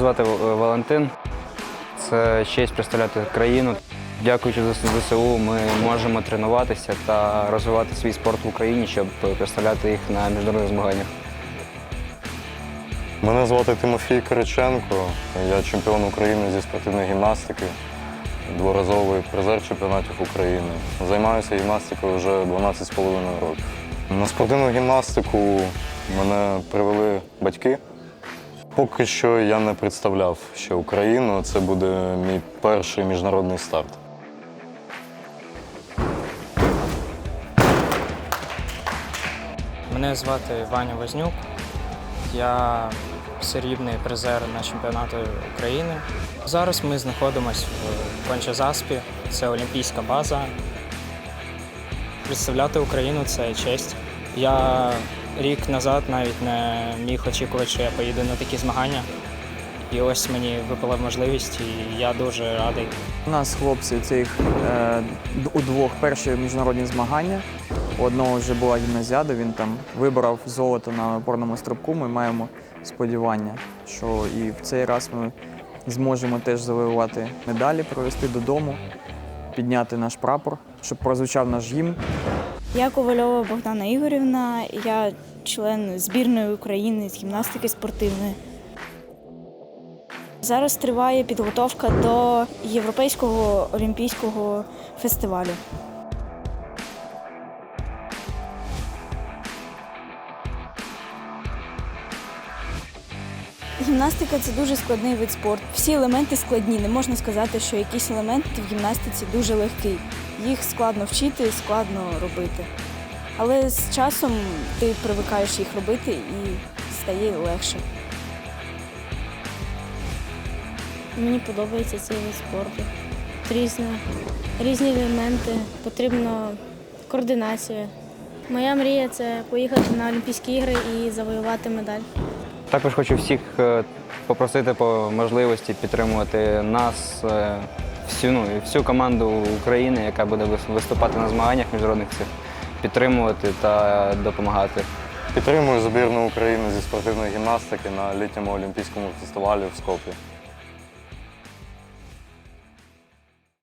звати е, Валентин. Це честь представляти країну. Дякуючи ЗСУ, ми можемо тренуватися та розвивати свій спорт в Україні, щоб представляти їх на міжнародних змаганнях. Мене звати Тимофій Кириченко. Я чемпіон України зі спортивної гімнастики, дворазовий призер чемпіонатів України. Займаюся гімнастикою вже 12,5 років. На спортивну гімнастику мене привели батьки. Поки що я не представляв ще Україну. Це буде мій перший міжнародний старт. Мене звати Ваня Вознюк. Я срібний призер на чемпіонату України. Зараз ми знаходимося в Конча-Заспі. Це олімпійська база. Представляти Україну це честь. Я рік назад навіть не міг очікувати, що я поїду на такі змагання. І ось мені випала можливість, і я дуже радий. У нас хлопці цих е, у двох перші міжнародні змагання. У одного вже була гімназіада, він там вибрав золото на опорному стрибку. Ми маємо сподівання, що і в цей раз ми зможемо теж завоювати медалі, провести додому, підняти наш прапор, щоб прозвучав наш гімн. Я Ковальова Богдана Ігорівна, я член збірної України з гімнастики спортивної. Зараз триває підготовка до Європейського олімпійського фестивалю. Гімнастика це дуже складний вид спорту. Всі елементи складні. Не можна сказати, що якийсь елемент в гімнастиці дуже легкий. Їх складно вчити, складно робити. Але з часом ти привикаєш їх робити і стає легше. Мені подобається цей вид спорту. Різні, різні елементи, потрібна координація. Моя мрія це поїхати на Олімпійські ігри і завоювати медаль. Також хочу всіх е, попросити по можливості підтримувати нас, е, всю, ну, всю команду України, яка буде виступати на змаганнях міжнародних цих, підтримувати та допомагати. Підтримую збірну України зі спортивної гімнастики на літньому олімпійському фестивалі в Скопі.